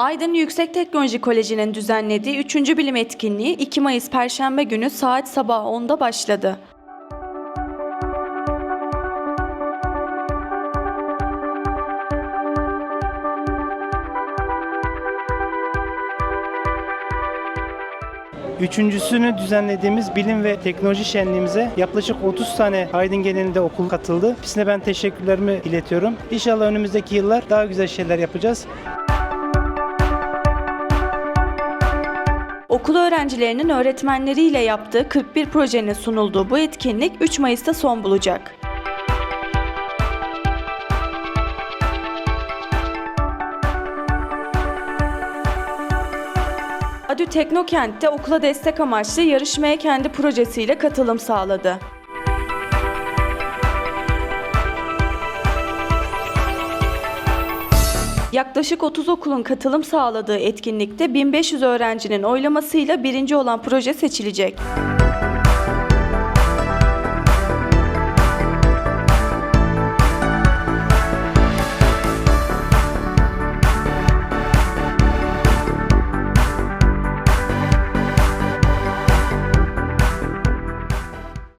Aydın Yüksek Teknoloji Koleji'nin düzenlediği 3. bilim etkinliği 2 Mayıs Perşembe günü saat sabah 10'da başladı. Üçüncüsünü düzenlediğimiz bilim ve teknoloji şenliğimize yaklaşık 30 tane Aydın genelinde okul katıldı. Hepsine ben teşekkürlerimi iletiyorum. İnşallah önümüzdeki yıllar daha güzel şeyler yapacağız. Okul öğrencilerinin öğretmenleriyle yaptığı 41 projenin sunulduğu bu etkinlik 3 Mayıs'ta son bulacak. Adü Teknokent'te okula destek amaçlı yarışmaya kendi projesiyle katılım sağladı. Yaklaşık 30 okulun katılım sağladığı etkinlikte 1500 öğrencinin oylamasıyla birinci olan proje seçilecek.